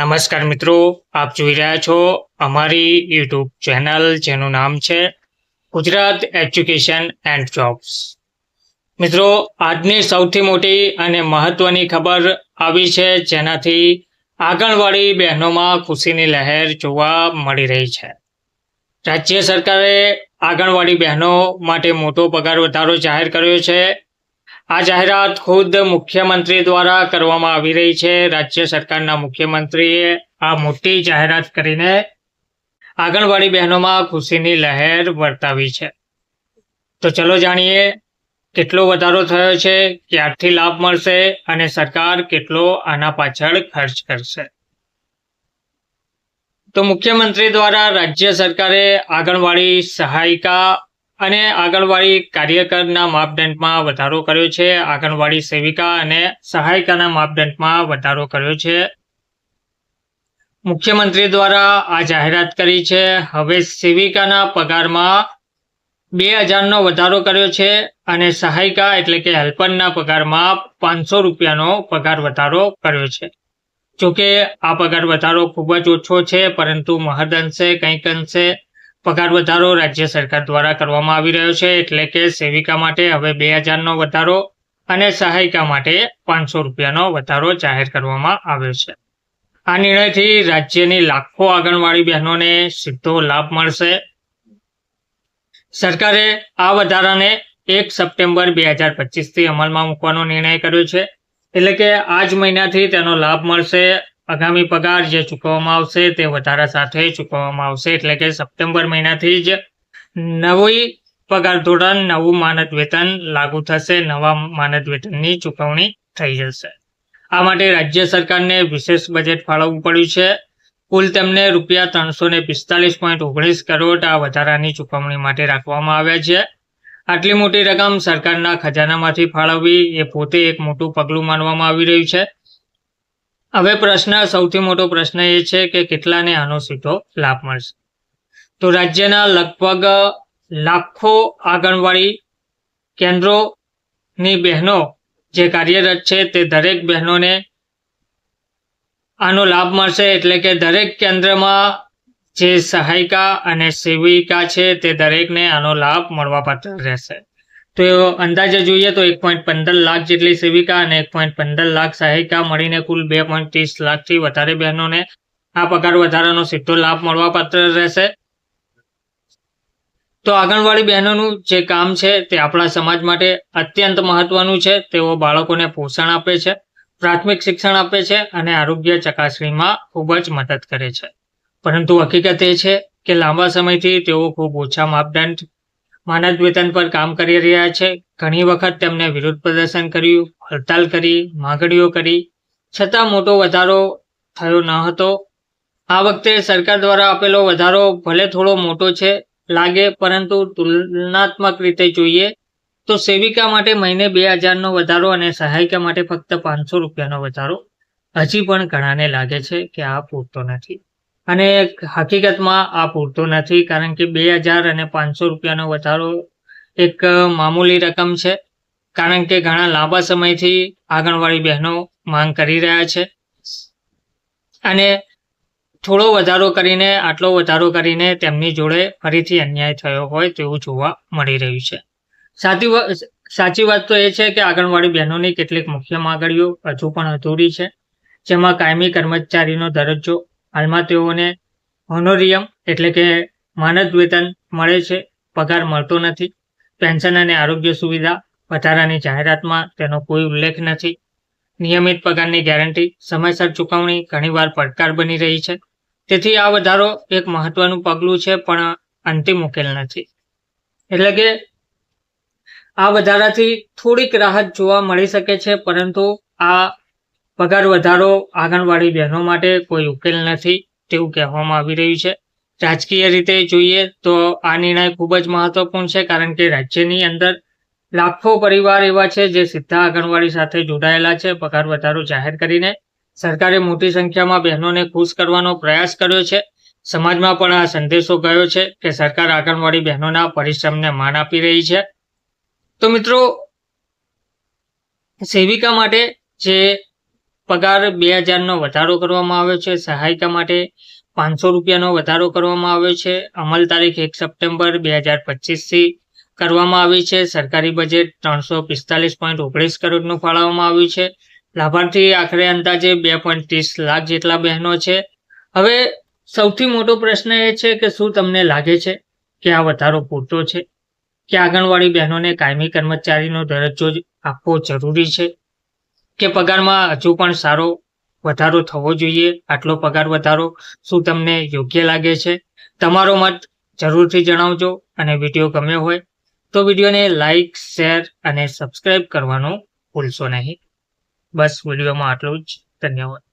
નમસ્કાર મિત્રો, આપ જોઈ રહ્યા છો અમારી યુટ્યુબ ચેનલ જેનું નામ છે ગુજરાત એજ્યુકેશન એન્ડ જોબ્સ મિત્રો, આજની સૌથી મોટી અને મહત્વની ખબર આવી છે જેનાથી આંગણવાડી બહેનોમાં ખુશીની લહેર જોવા મળી રહી છે. રાજ્ય સરકારે આંગણવાડી બહેનો માટે મોટો પગાર વધારો જાહેર કર્યો છે આ જાહેરાત ખુદ મુખ્યમંત્રી દ્વારા કરવામાં આવી રહી છે. રાજ્ય સરકારના મુખ્યમંત્રીએ આ મોટી જાહેરાત કરીને આંગણવાડી બહેનોમાં ખુશીની લહેર વર્તાવી છે. તો ચલો જાણીએ કેટલો વધારો થયો છે, ક્યારથી લાભ મળશે અને સરકાર કેટલો આના પાછળ ખર્ચ કરશે. તો મુખ્યમંત્રી દ્વારા રાજ્ય સરકારે આંગણવાડી સહાયિકા અને આંગણવાડી કાર્યકરના માપદંડમાં વધારો કર્યો છે. આંગણવાડી સેવિકા અને સહાયિકાના માપદંડમાં વધારો કર્યો છે. મુખ્યમંત્રી દ્વારા આ જાહેરાત કરી છે. હવે સેવિકાના પગારમાં બે હજારનો વધારો કર્યો છે અને સહાયિકા એટલે કે હેલ્પરના પગારમાં પાંચસો રૂપિયાનો પગાર વધારો કર્યો છે. જોકે આ પગાર વધારો ખૂબ જ ઓછો છે, પરંતુ મહદ અંશે, કંઈક અંશે પગાર વધારો રાજ્ય સરકાર દ્વારા કરવામાં આવી રહ્યો છે એટલે કે સેવિકા માટે હવે બે હજારનો વધારો અને સહાયિકા માટે પાંચસો રૂપિયાનો વધારો જાહેર કરવામાં આવ્યો છે. આ નિર્ણયથી રાજ્યની લાખો આંગણવાડી બહેનોને સીધો લાભ મળશે. સરકારે આ વધારાને એક સપ્ટેમ્બર બે હજાર પચીસથી અમલમાં મૂકવાનો નિર્ણય કર્યો છે. એટલે કે આ જ મહિનાથી તેનો લાભ મળશે આગામી પગાર જે ચૂકવવામાં આવશે તે વધારા સાથે ચૂકવવામાં આવશે. એટલે કે સપ્ટેમ્બર મહિનાથી જ નવી પગાર ધોરણ, નવું માનદ વેતન લાગુ થશે. નવા માનદ વેતનની ચૂકવણી થઈ જશે. આ માટે રાજ્ય સરકારને વિશેષ બજેટ ફાળવવું પડ્યું છે. કુલ તેમને રૂપિયા ત્રણસો ને પિસ્તાલીસ પોઈન્ટ ઓગણીસ કરોડ આ વધારાની ચૂકવણી માટે રાખવામાં આવ્યા છે. આટલી મોટી રકમ સરકારના ખજાનામાંથી ફાળવવી એ પોતે એક મોટું પગલું માનવામાં આવી રહ્યું છે. હવે પ્રશ્ન, સૌથી મોટો પ્રશ્ન એ છે કે કેટલાને આનો સીધો લાભ મળશે? તો રાજ્યના લગભગ લાખો આંગણવાડી કેન્દ્રોની બહેનો જે કાર્યરત છે તે દરેક બહેનોને આનો લાભ મળશે. એટલે કે દરેક કેન્દ્રમાં જે સહાયિકા અને સેવિકા છે તે દરેકને આનો લાભ મળવાપાત્ર રહેશે. તો અંદાજે જોઈએ તો એક પોઈન્ટ પંદર લાખ જેટલી સેવિકા અને એક પોઈન્ટ પંદર લાખ સહાયિકા મળીને કુલ બે પોઈન્ટ ત્રીસ લાખથી વધારે બહેનોને આ પગાર વધારાનો સીધો લાભ મળવાપાત્ર રહેશે. તો આંગણવાડી બહેનોનું જે કામ છે તે આપણા સમાજ માટે અત્યંત મહત્વનું છે. તેઓ બાળકોને પોષણ આપે છે, પ્રાથમિક શિક્ષણ આપે છે અને આરોગ્ય ચકાસણીમાં ખૂબ જ મદદ કરે છે. પરંતુ હકીકત એ છે કે લાંબા સમયથી તેઓ ખૂબ ઓછા માપદંડ માનદ વેતન પર કામ કરી રહ્યા છે. ઘણી વખત તેમણે વિરોધ પ્રદર્શન કર્યું, હડતાલ કરી, માગણીઓ કરી. છતાં મોટો વધારો થયો ન હતો. આ વખતે સરકાર દ્વારા આપેલો વધારો ભલે થોડો મોટો છે, લાગે, પરંતુ તુલનાત્મક રીતે જોઈએ તો સેવિકા માટે મહિને બે હજારનો વધારો અને સહાયિકા માટે ફક્ત પાંચસો રૂપિયાનો વધારો હજી પણ ઘણાને લાગે છે કે આ પૂરતો નથી. અને હકીકતમાં આ પૂરતું નથી, કારણ કે બે હજાર અને પાંચસો રૂપિયાનો વધારો એક મામૂલી રકમ છે, કારણ કે ઘણા લાંબા સમયથી આંગણવાડી બહેનો માંગ કરી રહ્યા છે. અને થોડો વધારો કરીને, આટલો વધારો કરીને તેમની જોડે ફરીથી અન્યાય થયો હોય તેવું જોવા મળી રહ્યું છે. સાચી સાચી વાત તો એ છે કે આંગણવાડી બહેનોની કેટલીક મુખ્ય માગણીઓ હજુ પણ અધૂરી છે, જેમાં કાયમી કર્મચારીનો દરજ્જો હાલમાં તેઓને હોનોરિયમ એટલે કે માનદ વેતન મળે છે, પગાર મળતો નથી. પેન્શન અને આરોગ્ય સુવિધા વધારાની જાહેરાતમાં તેનો કોઈ ઉલ્લેખ નથી. નિયમિત પગારની ગેરંટી સમયસર ચૂકવણી ઘણીવાર પડકાર બની રહી છે. તેથી આ વધારો એક મહત્વનું પગલું છે, પણ અંતિમ ઉકેલ નથી. એટલે કે આ વધારાથી થોડીક રાહત જોવા મળી શકે છે, પરંતુ આ પગાર વધારો આંગણવાડી બહેનો માટે કોઈ ઉકેલ નથી તેવું કહેવામાં આવી રહ્યું છે. રાજકીય રીતે જોઈએ તો આ નિર્ણય ખૂબ જ મહત્વપૂર્ણ છે કારણ કે રાજ્યની અંદર લાખો પરિવાર એવા છે જે સીધા આંગણવાડી સાથે જોડાયેલા છે. પગાર વધારો જાહેર કરીને સરકારે મોટી સંખ્યામાં બહેનોને ખુશ કરવાનો પ્રયાસ કર્યો છે. સમાજમાં પણ આ સંદેશો ગયો છે કે સરકાર આંગણવાડી બહેનોના પરિશ્રમને માન આપી રહી છે. તો મિત્રો, સેવિકા માટે જે પગાર બે હજારનો વધારો કરવામાં આવ્યો છે. સહાયિકા માટે પાંચસો રૂપિયાનો વધારો કરવામાં આવ્યો છે. અમલ તારીખ એક સપ્ટેમ્બર બે હજાર પચીસથી કરવામાં આવી છે. સરકારી બજેટ ત્રણસો પિસ્તાલીસ પોઈન્ટ ઓગણીસ કરોડનું ફાળવવામાં આવ્યું છે. લાભાર્થી આખરે અંદાજે બે પોઈન્ટ ત્રીસ લાખ જેટલા બહેનો છે. હવે સૌથી મોટો પ્રશ્ન એ છે કે શું તમને લાગે છે કે આ વધારો પૂરતો છે? કે આંગણવાડી બહેનોને કાયમી કર્મચારીનો દરજ્જો આપવો જરૂરી છે? કે પગારમાં હજુ પણ સારો વધારો થવો જોઈએ, આટલો પગાર વધારો શું તમને યોગ્ય લાગે છે? તમારો મત જરૂરથી જણાવજો અને વીડિયો ગમ્યો હોય તો વિડીયોને લાઇક શેર અને સબસ્ક્રાઇબ કરવાનું ભૂલશો નહીં. બસ, વિડીયોમાં આટલું જ. ધન્યવાદ.